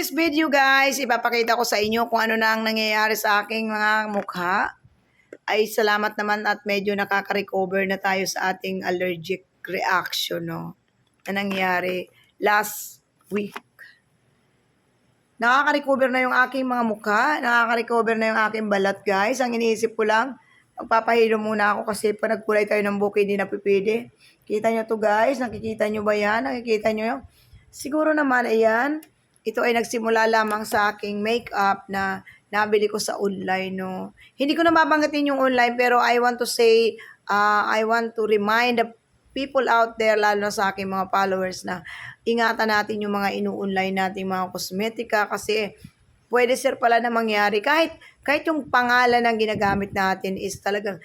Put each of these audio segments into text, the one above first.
this video guys, ipapakita ko sa inyo kung ano na ang nangyayari sa aking mga mukha. Ay salamat naman at medyo nakaka-recover na tayo sa ating allergic reaction, no? Na nangyari last week. Nakaka-recover na yung aking mga mukha, nakaka-recover na yung aking balat guys. Ang iniisip ko lang, magpapahilo muna ako kasi pa nagkulay tayo ng buki, hindi na pipili. Kita nyo to guys, nakikita nyo ba yan? Nakikita nyo yun? Siguro naman, ayan, ito ay nagsimula lamang sa aking makeup na nabili ko sa online, no. Hindi ko na babanggitin yung online, pero I want to say, uh, I want to remind the people out there, lalo na sa aking mga followers na ingatan natin yung mga inu-online nating mga kosmetika kasi pwede sir pala na mangyari kahit kahit yung pangalan ng ginagamit natin is talagang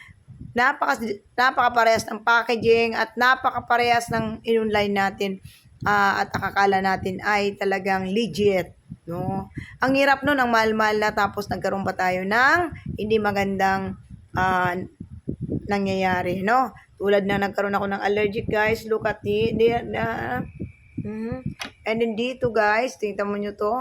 napaka napakaparehas ng packaging at napakaparehas ng in-online natin ah, at akakala natin ay talagang legit no ang hirap nun ang mahal-mahal na tapos nagkaroon pa tayo ng hindi magandang ah, nangyayari no tulad na nagkaroon ako ng allergic guys look at the, Mhm. And then dito guys, tingnan mo nyo to.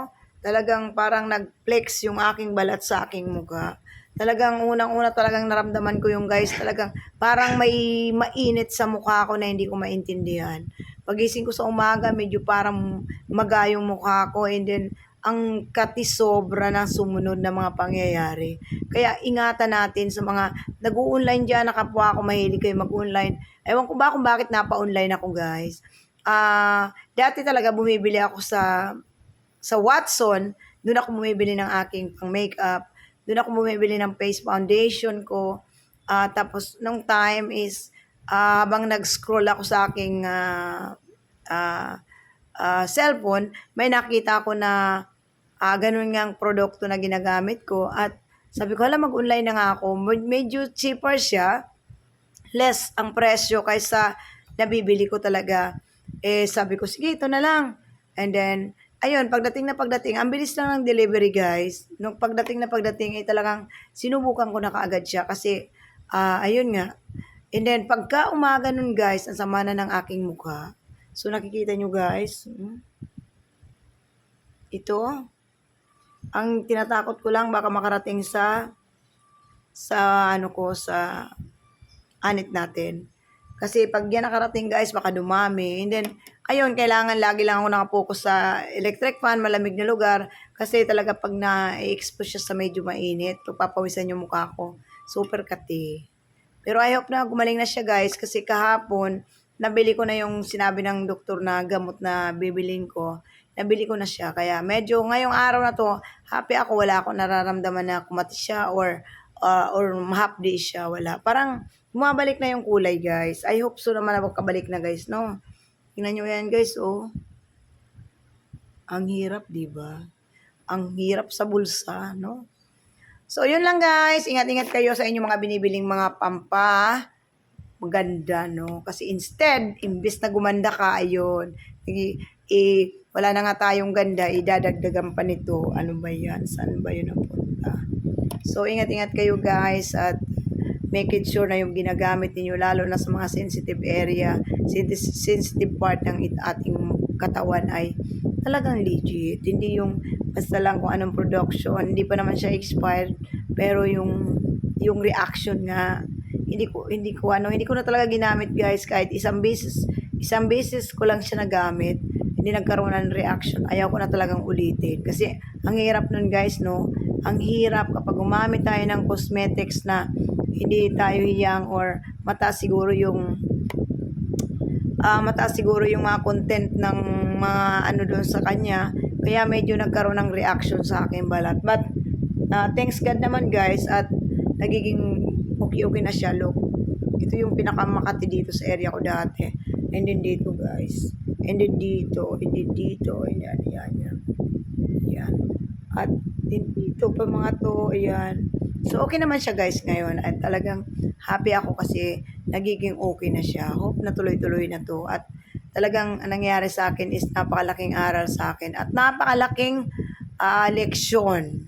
Talagang parang nag-flex yung aking balat sa aking mukha. Talagang unang-una talagang naramdaman ko yung guys, talagang parang may mainit sa mukha ko na hindi ko maintindihan. Pagising ko sa umaga, medyo parang maga yung mukha ko and then ang katisobra ng sumunod na mga pangyayari. Kaya ingatan natin sa mga nag-online dyan, nakapwa ako, mahilig kayo mag-online. Ewan ko ba kung bakit napa-online ako guys. Ah, dati talaga bumibili ako sa sa Watson, doon ako bumibili ng aking pang makeup. Doon ako bumibili ng face foundation ko. Ah, tapos nung time is ah, habang nag-scroll ako sa aking ah, ah, ah, cellphone, may nakita ko na ah, ganun nga ang produkto na ginagamit ko at sabi ko, hala mag-online na nga ako. Med- Medyo cheaper siya less ang presyo kaysa nabibili ko talaga. Eh, sabi ko, sige, ito na lang. And then, ayun, pagdating na pagdating, ang bilis lang ng delivery, guys. Nung pagdating na pagdating, eh, talagang sinubukan ko na kaagad siya kasi, ah, ayun nga. And then, pagka umaga nun, guys, ang sama na ng aking mukha. So, nakikita nyo, guys. hmm? Ito. Ang tinatakot ko lang, baka makarating sa, sa, ano ko, sa, anit natin. Kasi pag yan nakarating guys, baka dumami. And then, ayun, kailangan lagi lang ako nakapokus sa electric fan, malamig na lugar. Kasi talaga pag na-expose siya sa medyo mainit, papawisan yung mukha ko. Super kati. Pero I hope na gumaling na siya guys. Kasi kahapon, nabili ko na yung sinabi ng doktor na gamot na bibilin ko. Nabili ko na siya. Kaya medyo ngayong araw na to, happy ako. Wala akong nararamdaman na kumati siya or uh, or mahapdi siya. Wala. Parang bumabalik na yung kulay, guys. I hope so naman na magkabalik na, guys, no? Tingnan nyo yan, guys, oh. Ang hirap, di ba? Ang hirap sa bulsa, no? So, yun lang, guys. Ingat-ingat kayo sa inyong mga binibiling mga pampa. Maganda, no? Kasi instead, imbes na gumanda ka, ayun. I, i, wala na nga tayong ganda, idadagdagan pa nito. Ano ba yan? Saan ba yun napunta? So, ingat-ingat kayo, guys. At make it sure na yung ginagamit ninyo lalo na sa mga sensitive area, sensi- sensitive part ng ating katawan ay talagang legit. Hindi yung basta lang kung anong production, hindi pa naman siya expired, pero yung yung reaction nga hindi ko hindi ko ano, hindi ko na talaga ginamit guys kahit isang beses, isang beses ko lang siya nagamit. Hindi nagkaroon ng reaction. Ayaw ko na talagang ulitin kasi ang hirap nun guys, no? Ang hirap kapag gumamit tayo ng cosmetics na hindi tayo hiyang or mataas siguro yung ah mataas siguro yung mga content ng mga ano doon sa kanya kaya medyo nagkaroon ng reaction sa aking balat. But ah, thanks God naman guys at nagiging okay-okay na siya. Look ito yung pinakamakati dito sa area ko dati. And then dito guys. And then dito and then dito and yan yan yan. Yan. At din dito pa mga to ayan. So, okay naman siya guys ngayon. At talagang happy ako kasi nagiging okay na siya. Hope na tuloy-tuloy na to. At talagang ang nangyari sa akin is napakalaking aral sa akin. At napakalaking ah, leksyon.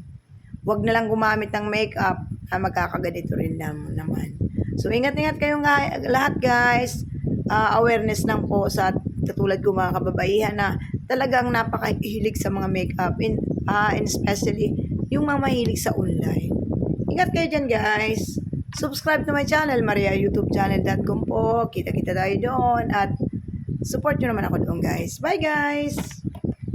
Huwag na lang gumamit ng makeup na magkakaganito rin nam- naman. So, ingat-ingat kayong lahat guys. Ah, awareness lang po sa katulad ko mga kababaihan na talagang napakahilig sa mga makeup and, ah, and especially yung mga mahilig sa online. Ingat kayo dyan guys. Subscribe to my channel, Maria YouTube channel.com po. Kita-kita tayo doon at support nyo naman ako doon guys. Bye guys!